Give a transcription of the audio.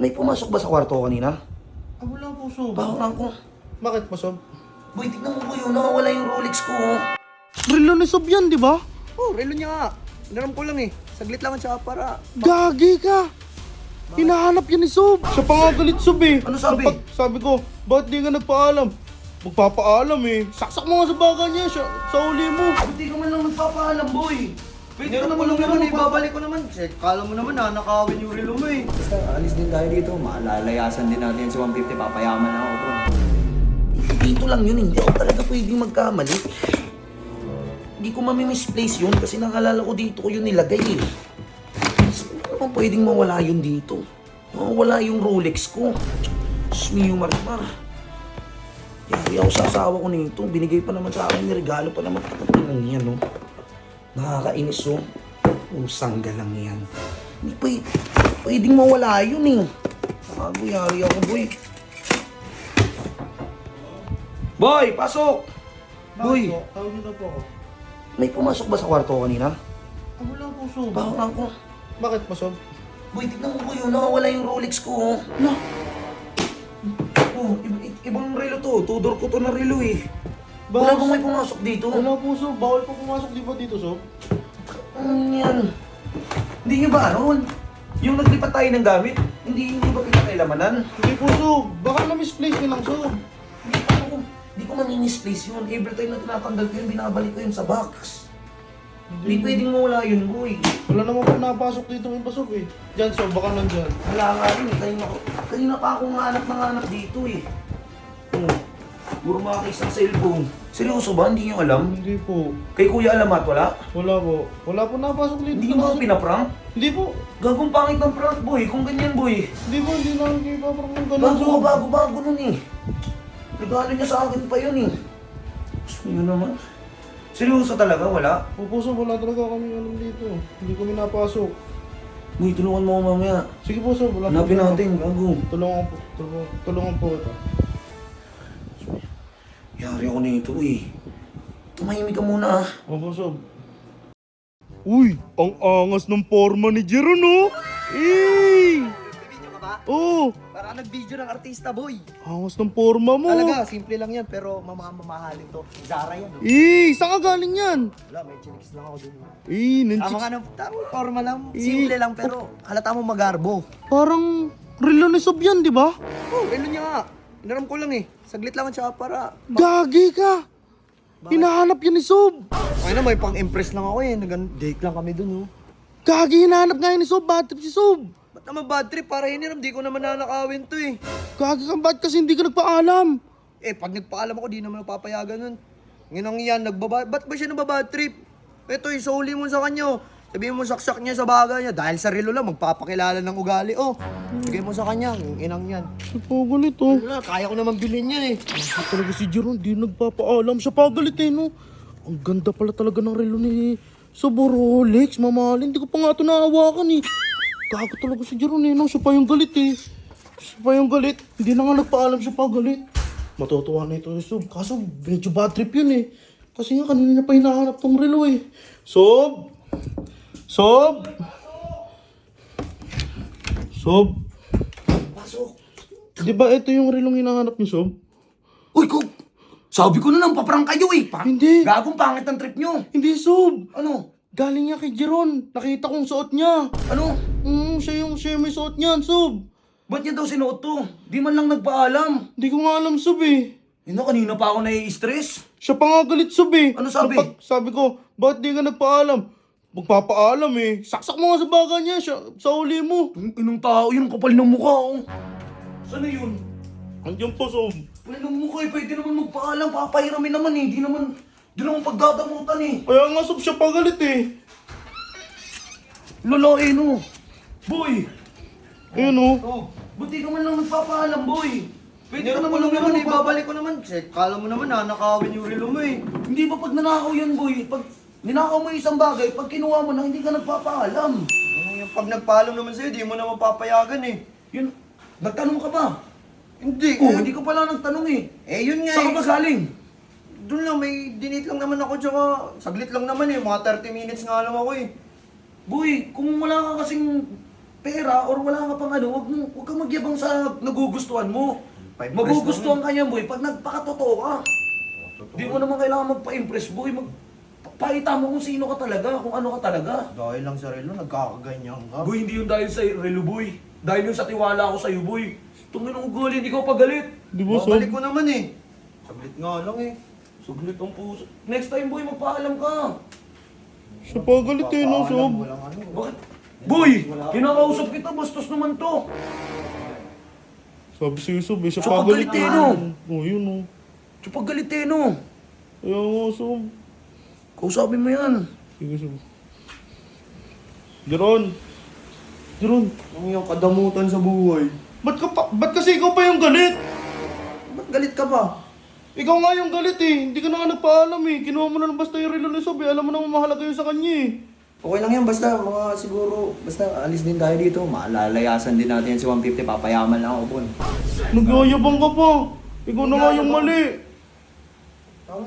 May pumasok ba sa kwarto ko kanina? Ah, wala po, Sob. Parang ko. Bakit po, Sob? Boy, tignan mo boy, oh, nakawala yung Rolex ko. oh. Relo ni Sob yan, di ba? Oh, relo niya nga. Inaram ko lang eh. Saglit lang siya para... Gagi ka! Hinahanap yan ni Sob. Siya pa nga galit, Sob eh. Ano sabi? Napag- sabi ko, bakit di ka nagpaalam? Magpapaalam eh. Saksak mo nga sa baga niya, siya, sa uli mo. Hindi ka man lang nagpapaalam, boy. Pwede ka Hindi naman naman eh, babalik ko naman. Kasi kala mo naman na nakawin yung relo mo eh. Basta alis din tayo dito, maalalayasan din natin sa 150, papayaman ako bro. Dito lang yun, hindi ako talaga pwedeng magkamali. Hindi ko mamimisplace yun kasi nakalala ko dito ko yun nilagay eh. Saan naman pwedeng mawala yun dito? Mawala yung Rolex ko. Diyos mio, Marimar. Yari ako sa asawa ko nito. Binigay pa naman sa akin, regalo pa naman. Tingnan yan, no? Nakakainis, oh. Usangga lang yan. Hindi pwede, pwedeng mawala yun eh. Bago yari ako, boy. Boy, pasok! Boy, Bakit po? Tawag niyo na po ako. may pumasok ba sa kwarto ko kanina? Ah, wala po, Sob. Parang ko. Bakit po, Sob? Boy, tignan mo boy, oh, nakawala yung Rolex ko. Oh. No. Oh, ibang relo to. Tudor ko to na relo eh. Wala bang may pumasok dito? Wala po, Sob. Bawal po pumasok, di ba dito, Sob? Ano yan? Hindi nyo ba ano? Yung naglipat tayo ng gamit, hindi hindi ba pinakailamanan? Hindi po, Sob. Baka na-misplace niyo lang, Sob. Hindi ko, hindi ko maninisplace yun. Every time na tinatanggal ko yun, binabalik ko yun sa box. Hindi pwedeng mawala yun, boy. Wala naman po napasok dito ng iba, Sob eh. Diyan, Sob. Baka nandyan. Wala nga rin eh. Kanina, ko- kanina pa ako hanap ng hanap dito eh. Oh, puro mga case ng cellphone. Seryoso ba? Hindi nyo alam? Hindi po. Kay Kuya Alamat, wala? Wala po. Wala po napasok dito. Hindi mo ako pinaprank? Hindi po. Gagong pangit ng prank, boy. Kung ganyan, boy. Hindi po. Hindi namin kayo paparang ng ganun, Bago bago, bago nun eh. Regalo niya sa akin pa yun eh. Gusto nyo naman. Seryoso talaga, wala? Opo, Sob. Wala talaga kami alam dito. Hindi kami napasok. Boy, tulungan mo ako mamaya. Sige po, Sob. Wala Hanapin natin, gago. Tulungan po. Tulungan, tulungan po ito. Yari ako nito eh. Tumahimik ka muna ah. Opo, Sob. Uy, ang angas ng forma ni Jeron, oh! Eh! Video ka ba? Oh, Para nag-video ng artista, boy. angas ng forma mo. Talaga, simple lang yan, pero mamamamahalin to. Zara yan, oh. Eh, saan ka galing yan? Wala, may chiniks lang ako dun. oh. Eh, Tama nanchicks. nga ng forma lang. Simple lang, pero halata mo magarbo. Parang relo ni Sob yan, di ba? Oh, relo niya nga. Inaram ko lang eh. Saglit lang siya para... Gagi ka! Hinahanap yan ni Sob! Ay na, may pang-impress lang ako eh. Nag-date lang kami dun, oh. Gagi, hinahanap nga yan ni Sob. Bad trip si Sob. Ba't naman bad trip? Para hiniram, di ko naman nanakawin to eh. Gagi ka, ba't kasi hindi ka nagpaalam? Eh, pag nagpaalam ako, di naman napapayagan nun. Ngayon yan, nagbaba... Ba't ba siya nababad trip? Ito, isuli mo sa kanya. Sabihin mo saksak niya sa bagay niya. Dahil sa relo lang, magpapakilala ng ugali. Oh, bigay mo sa kanya. Yung inang yan. Napagalit oh. Wala, kaya ko naman bilhin yan eh. Bakit talaga si Jeron, di nagpapaalam. Siya pagalit eh, no? Ang ganda pala talaga ng relo ni Sob Rolex, mamahalin. Hindi ko pa nga ito naawakan eh. Gago talaga si Jeron eh, no? Siya pa yung galit eh. Siya pa yung galit. Hindi na nga nagpaalam siya pa galit. Matutuwa na ito si Sob. Kaso medyo bad trip yun eh. Kasi nga kanina niya pa hinahanap tong relo eh. Sob! Sob! Sob! Pasok. Di ba ito yung relong hinahanap niyo, Sob? Uy, ko! Sabi ko na nang paprang kayo eh. Pa- Hindi. Gagong pangit ng trip nyo. Hindi, Sob! Ano? Galing niya kay Jeron. Nakita kong suot niya. Ano? Hmm, siya yung, siya yung may suot niyan, Sob. Ba't niya daw sinuot to? Di man lang nagpaalam. Hindi ko nga alam, Sob eh. Ano, kanina pa ako nai-stress. Siya pa nga galit, Sob eh. Ano sabi? Napag- sabi ko, bakit di ka nagpaalam? Magpapaalam eh. Saksak mo nga sa baga niya, siya, sa uli mo. Yung inong tao yun, kapal ng mukha oh. Sana yun? Andiyan po, Sob. Kapal ng mukha eh, pwede naman magpaalam. Papahiramin naman eh. Di naman, di naman pagdadamutan eh. Kaya nga, Sob, siya pa galit eh. Lalae no. Boy! Ayun oh. Oh, buti ka man lang nagpapaalam, boy. Pwede ka naman naman lang naman eh, magpapa- babalik ko naman. Kasi kala mo naman na nakawin yung relo mo eh. Hindi ba pag nanakaw yan, boy? Pag ninakaw mo yung isang bagay, pag kinuha mo na, hindi ka nagpapaalam. Ano yung pag nagpaalam naman sa'yo, di mo naman papayagan eh. Yun, nagtanong ka ba? Hindi. Oh, eh. hindi ka pala nagtanong eh. Eh, yun nga Saan ka ba eh. galing? Doon lang, may dinate lang naman ako, tsaka saglit lang naman eh. Mga 30 minutes nga lang ako eh. Boy, kung wala ka kasing pera or wala ka pang ano, wag, mo, wag kang magyabang sa nagugustuhan mo. Pa-impress Magugustuhan ka niya, boy, pag nagpakatotoo ka. Di mo naman kailangan magpa-impress, boy. Mag, pakita mo kung sino ka talaga, kung ano ka talaga. Dahil lang sa relo, nagkakaganyan ka. Boy, hindi yun dahil sa relo, boy. Dahil yun sa tiwala ko sa'yo, boy. Tungin ang ugali, hindi ka pagalit. Di ba, Sob? Babalik ko naman eh. Sablit nga lang eh. Suglit ang puso. Next time, boy, magpaalam ka. Siya pa galit eh, no, Sob? walang ano. Bakit? Boy, kinakausap kita, bastos naman to. Sabi si Sob, eh, siya Siya pa pa galit galit eh, eh. no? Oh, yun, oh. Siya pag galit eh, no? Kaya nga, Sob. Kausapin mo yan. Sige, Sob. Jeron! Jeron! Ang iyong kadamutan sa buhay. Ba't, ka pa, ba't kasi ikaw pa yung galit? Ba't galit ka ba? Ikaw nga yung galit eh. Hindi ka na nga nagpaalam eh. Kinuha mo na lang basta yung relo ni Sob eh. Alam mo naman mahalaga yun sa kanya eh. Okay lang yan, basta mga siguro, basta alis din tayo dito. Maalalayasan din natin yan si 150, papayaman lang ako po. Nagyayabang ka pa. Ikaw na nga yung mali. Tama,